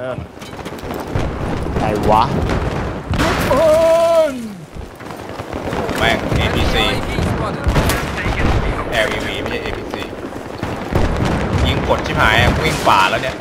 เออไหนวะแม่ง APC LEV ไม่ใช่ APC ยิงกดชิบหายอะวิ่งป่าแล้วเนี่ย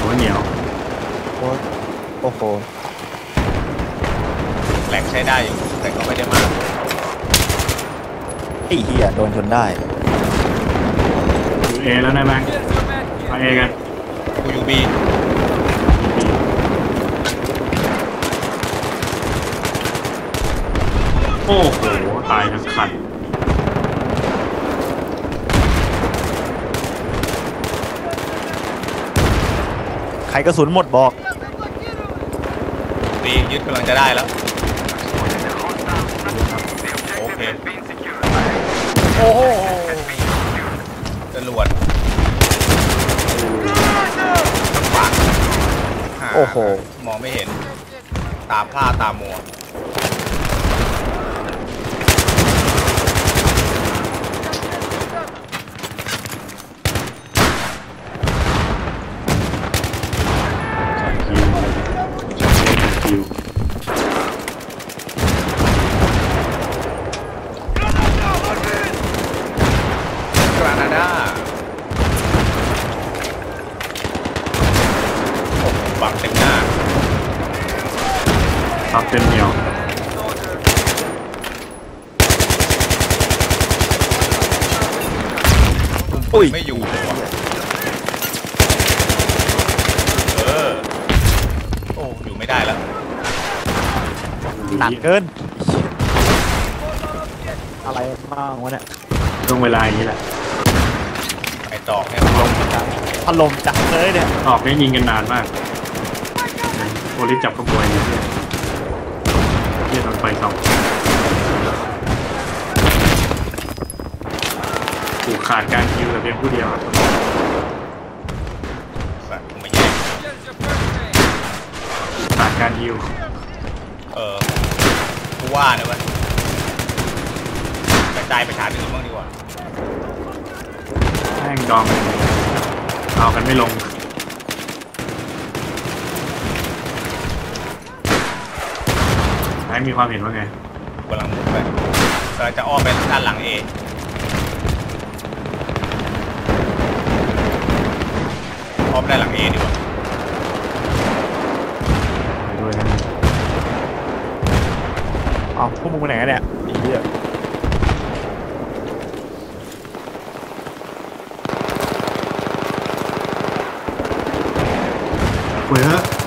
หัวเหนียวโอ้โอ้โหแหลกใช้ได้อยู่ แต่ก็ไม่ได้มากไอ้เหี้ยโดนจนได้อยู่เอแล้วนะแบงค์มา เอกันกูอยู่ B โอ้โห ตายทั้งคันใครกระสุนหมดบอก B ยึดกำลังจะได้แล้ว โอเค โอ้โหจรวดขวางา โอ้โห มองไม่เห็น ตาพร่าตามัวคิวคิวกรานาดาโอ้โหบังเต็มหน้าซับเต็มเหนียวอุ้ยไม่อยู่เลยวะเออ โอ้อยู่ไม่ได้แล้วหนักเกิน อะไรบ้างวะเนี่ยช่วงเวลาอย่างนี้แหละไอ้ตอกเนี่ยมันลงถล่มจัดเลยเนี่ยออกนี่ยิงกันนานมาก โอลิสจับขโมยเนี่ยเรียกมันไฟสองถูกขาดการคิวแต่เพียงผู้เดียวอะสัตว์กูไม่แย่งขาดการยิวเออกูว่านะเว้ยกระจายไปชาร์จอื่นบ้างดีกว่าแม่งดองกันเอากันไม่ลง แม่งมีความเห็นว่าไงกำลังมุดไปกำลังจะอ้อมไปด้านหลังเออ้อมด้านหลังเอดีกว่าไปด้วยนะเอาพวกมึงไปไหนกันเนี่ยไอ้เหี้ยคุยเถอะ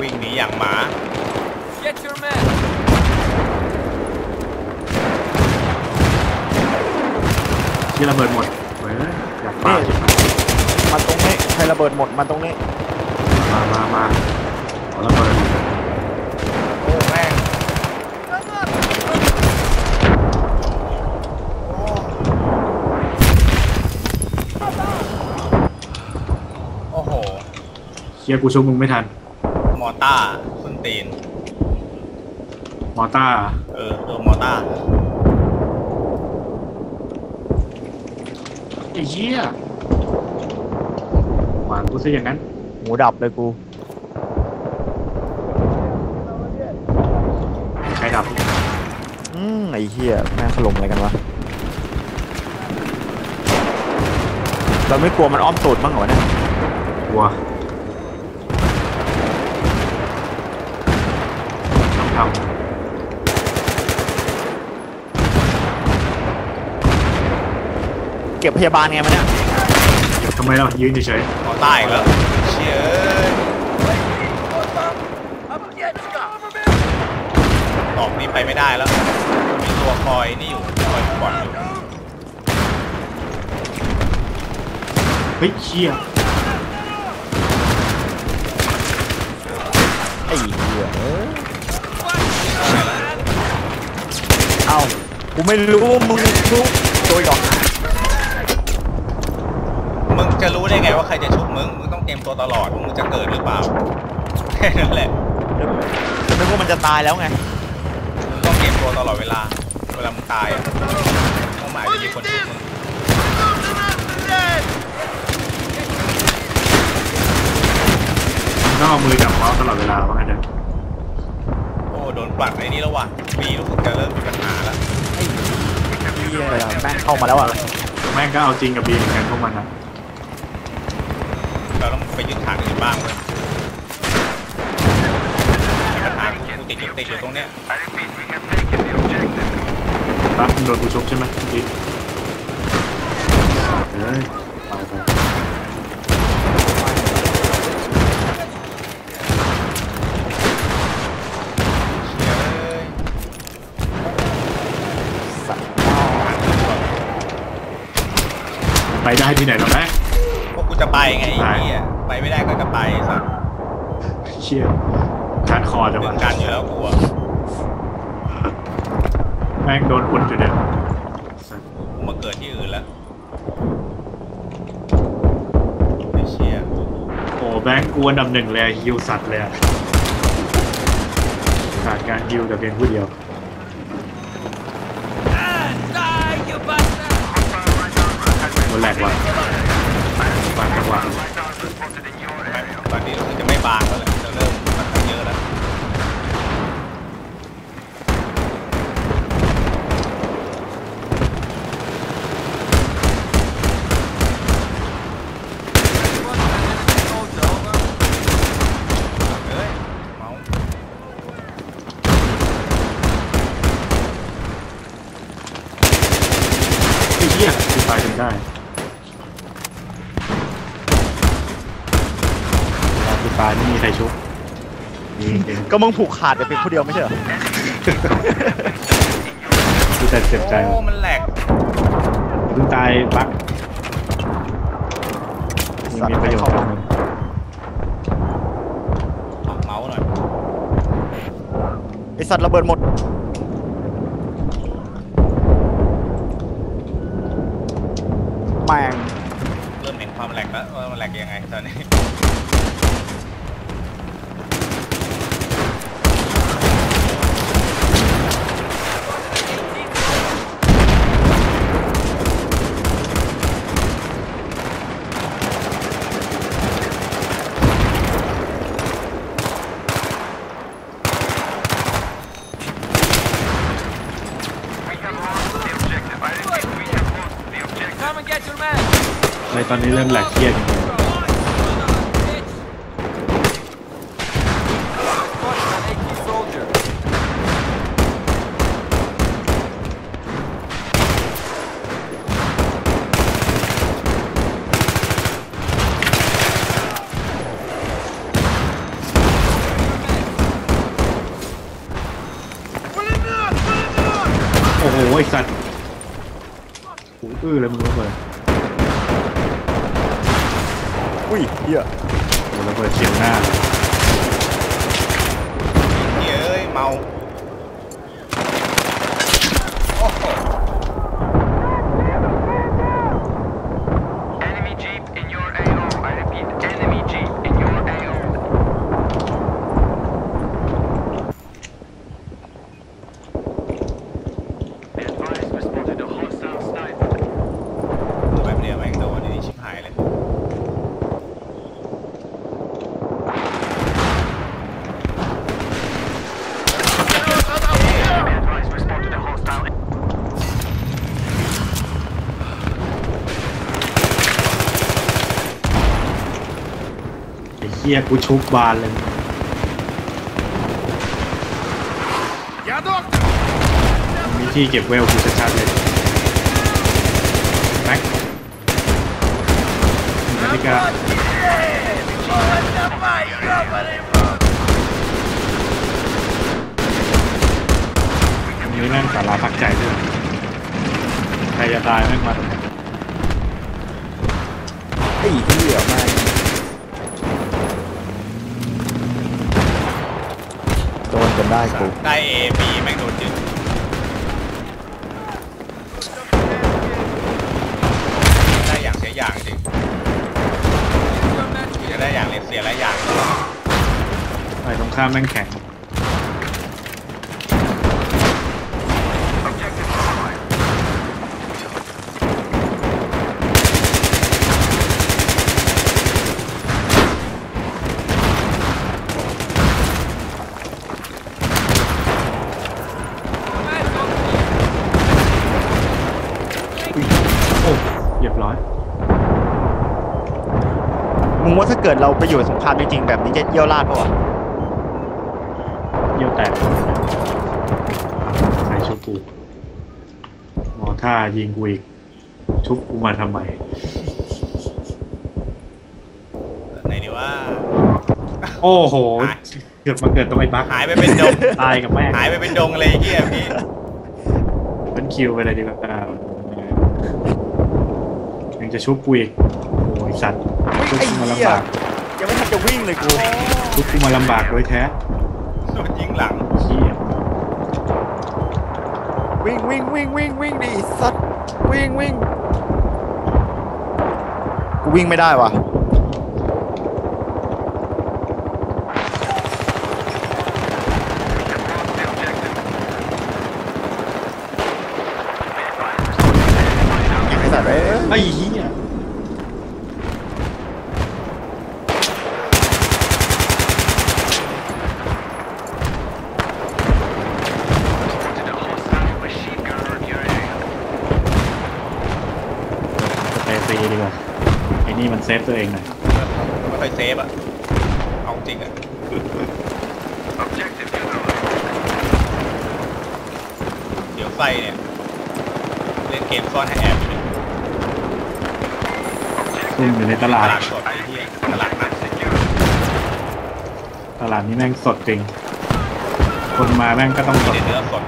วิ่งหนีอย่างหมา Get your man! ที่ระเบิดหมดเฮ้ยอยากปา นี่มันตรงนี้ใครระเบิดหมดมันตรงนี้ มามามาขอ ระเบิดโอ้แม่งโอ้โหเคลียร์กูชุบมึงไม่ทัน มอต้าส้นตีน มอต้า เออตัวมอต้าไอ้เหี้ยหวานกูซะอย่างนั้น หมูดับเลยกู ใครดับ อืมไอ้เหี้ยแม่งถล่มอะไรกันวะ เราไม่กลัวมันอ้อมตูดบ้างเหรอวะเนี่ยกลัวต้องทเก็บพยาบาลไงมันเนี่ยำทำไมเรายืนเฉยมอต้าอีกแล้วเชี่ยเอ้ย ออกนี้ไปไม่ได้แล้ว มีตัวคอยนี่อยู่คอยก่อนอยู่ๆเฮ้ยเชี่ยไอ้เหี้ยเอ้ยเอ้ากูไม่รู้มึงรู้ตัวอีกเหรอมึงจะรู้ได้ไงว่าใครจะชุบมึง มึงต้องเตรียมตัวตลอดว่ามึงจะเกิดหรือเปล่าแค่นั้นแหละนึกว่ามันจะตายแล้วไงมึง ต้องเตรียมตัวตลอดเวลา เวลามึงตายอะเพราะหมายจะมีคนชุบมึงต้องเอามือจับเมาส์ตลอดเวลาว่างั้นเถอะโอ้โดนปัดไอ้นี่แล้วว่ะบีรู้สึกจะเริ่มมีปัญหาแล้วเหี้ยแม่งเข้ามาแล้วอะแม่งก็เอาจริงกับบีเหมือนกันพวกมันนะเราต้องไปยึดฐานอื่นบ้างเว้ยปัญหากูติดอยู่ติดอยู่ตรงเนี้ยรัก มึงโดนกูชกใช่ไหมเมื่อกี้เฮ้ยไปไปเชี่ยเอ้ยสัตว์ไปได้ที่ไหนหรอแม่พวกกูจะไปไงไอ้เหี้ยไปไม่ได้ก็จะไปสัตว์เชี่ยขาดคอจังดึวะงกันอยู่แล้วกูอะ แม่งโดนคนจุดเด่นกูมาเกิดที่อื่นแล้วไอ้เชี่ยโอ้แบงค์กูอันดับหนึ่งเลยอะฮิวสัตว์เลยอะขาดการฮิวแต่เพียงผู้เดียว Die, you bastard! มันแหลกว่ะบางจังหวะตอนนี้รู้สึกจะไม่บางแล้วแหละจะเริ่มมันกันเยอะแล้ว Soldier, over. เฮ้ยเมาส์ ไอ้เหี้ยกูตายจนได้ ตอนกูตายไม่มีใครชุบมีเอง ก็มึงผูกขาดแต่เป็นผู้เดียวไม่ใช่เหรอกูแต่เจ็บใจโอ้มันแหลกเพิ่งตายบักยังมีประโยชน์กับมึงปรับเมาส์หน่อยไอสัตว์ระเบิดหมดแม่ง เริ่มเห็นความแหลกแล้วว่ามันแหลกยังไงตอนนี้ Come and get your man! ใน ตอนนี้เริ่มแหลกเครียดโอ้โหไอสัตว์หูอื้อเลยมึงเบิด อุ้ ยเหี้ยโอ้ระเบิดเฉียงหน้าเฮ้ยเอ้ยเมาโอ้โห Enemy jeep in your AO. I repeat, enemy jeep in your AO. พูดแบบเนี้ยแม่งโดนนี่ชิบหายเลย Advised, we spotted a hostile ไอ้เหี้ยกูชุบบานเลยมีที่เก็บเวลกูชัดๆเลยแม็กนาฬิกาอันนี้แม่งสาราพักใจด้วยใครจะตายแม่งมาไอ้เหี้ยม่ จนได้กูได้เอบีแม่งโดนยึดได้อย่างเสียอย่างจริงจะได้อย่างเลยเสียหลายอย่างฝ่ยตรงข้ามแม่งแข็ง มึงว่าถ้าเกิดเราไปอยู่สงครามจริงๆแบบนี้จะเยี่ยวราดปะวะเยี่ยวแตกใส่ชุบกูมอท่ายิงกูอีกชุบกูมาทำไมไหนดีว่า โอ้โหเกิดมาเกิดตรงไอ้บักหายไปเป็นดง ตายกับแม่งหายไปเป็นดงเลยไอ้เฮียพี่เป็นคิวไปเลยดีกว่ายังจะชุบกูอีกโอ้ยสัตว์ ชุบไอ้กูมาเหี้ยลำบากยังไม่ทันจะวิ่งเลยกูชุบกูมาลำบากโดยแท้โดนยิงหลังเฮียวิ่งวิ่งวิ่งวิ่งวิ่งดิสัตว์วิ่งวิ่งกูวิ่งไม่ได้วะไอ้สัตว์เอ้ย ไอ้เฮีย To the hostile machine gunner in your area. สเตซีดีกว่าไอ้นี่มันเซฟตัวเองหน่อยไม่ค่อยเซฟอะเอาจริงอะ Objective neutralized. เดี๋ยวไฟเนี่ย เล่นเกมซ่อนให้แอบอยู่เนี่ยซุ่มอยู่ในตตลาดลาด สดไอ้เฮียตลาดนัด Secure. ตลาดนี้แม่งสดจริง คนมาแม่งก็ต้องสมีดแต่เนื้อสด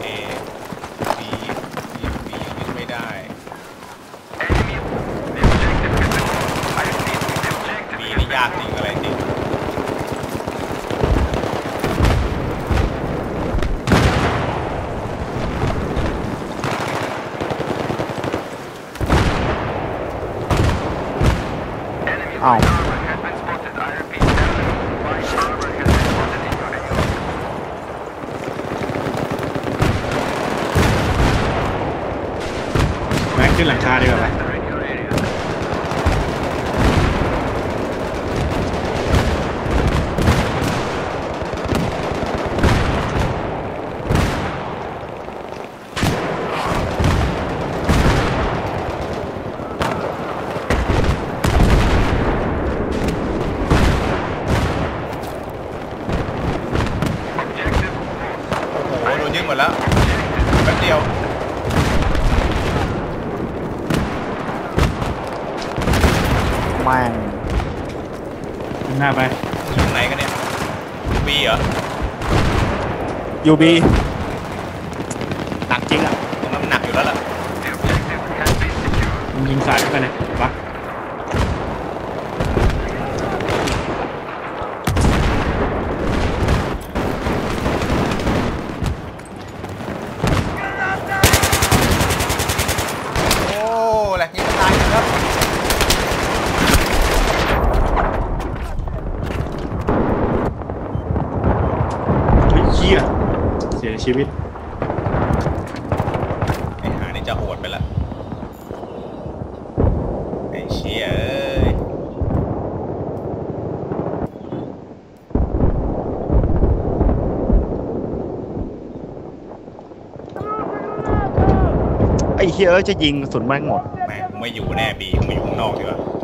เอบีบีบียึดไม่ได้ Enemy. The objective has been lost. I repeat, the objective บี has นี่ been ยากจริงอะไรจริง Enemy Ow. light armor has been spotted. I repeat, enemy light armor has been spotted in your area. แม่งขึ้นหลังคาดีกว่าไหม They're in your area. โอ้โหโดนยิงหมดแล้วแป๊บเดียว แม่ง ขึ้นหน้าไป อยู่ตรงไหนกันเนี่ยบีเหรอ ยูบีหนักจริงอะตรงนั้นมันหนักอยู่แล้วล่ะ The objective has been secured. มึงยิงสายเข้าไปเลยบัก โอ้แหลกยิงตายครับ เฮ้ยเฮียเสีย ชีวิต ไอ้หานี่จะโหดไปละ ไอ้เชี่ยเอ้ยไอ้เฮียเอ้ยจะยิงกระสุนแม่งหมดแม่งไม่อยู่แน่บีมึงอยู่ข้างนอกดีกว่า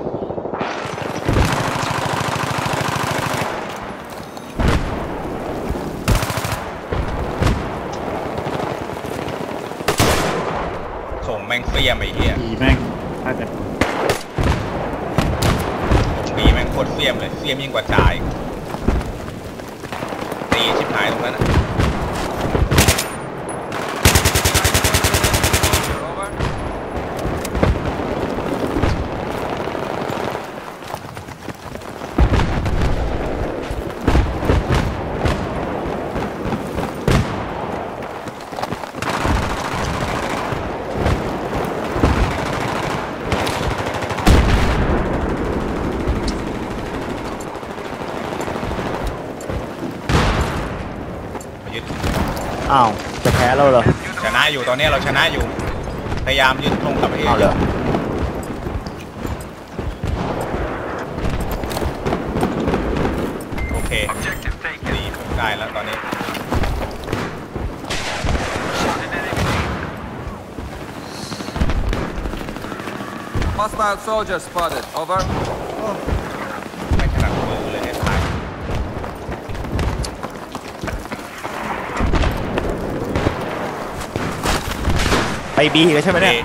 ส่งแม่งเสียมไอ้เหี้ยอีแม่งถ้าจะบีแม่งโคตรเสียมเลยเสียมยิ่งกว่าจ่ายตีชิบหายตรงนั้นนะ Over. อ้าวจะแพ้แล้วเหรอชนะอยู่ตอนนี้เราชนะอยู่ พยายามยึดธงกลับเอเอาเหรอโอเค Objective taken. ดีผมได้แล้วตอนนี้ Shot an enemy. Hostile soldier spotted. Over. ไม่ถนัดมือเลยไอ้ทาย ไปบีกันใช่ไหมเนี่ย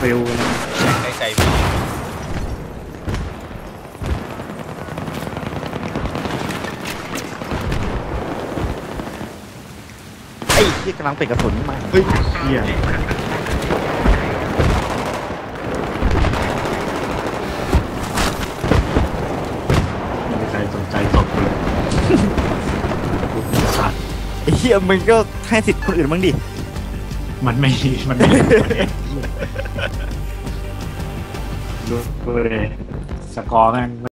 ฟิลนะได้ใจพี่ไอ้ที่กำลังเป็นกระสุนมาเฮ้ยเฮีย ไอ้เหี้ยมึงก็ให้สิทธิ์คนอื่นบ้างดิ มันไม่มันไม่ดูเลยสกอร์แม่ง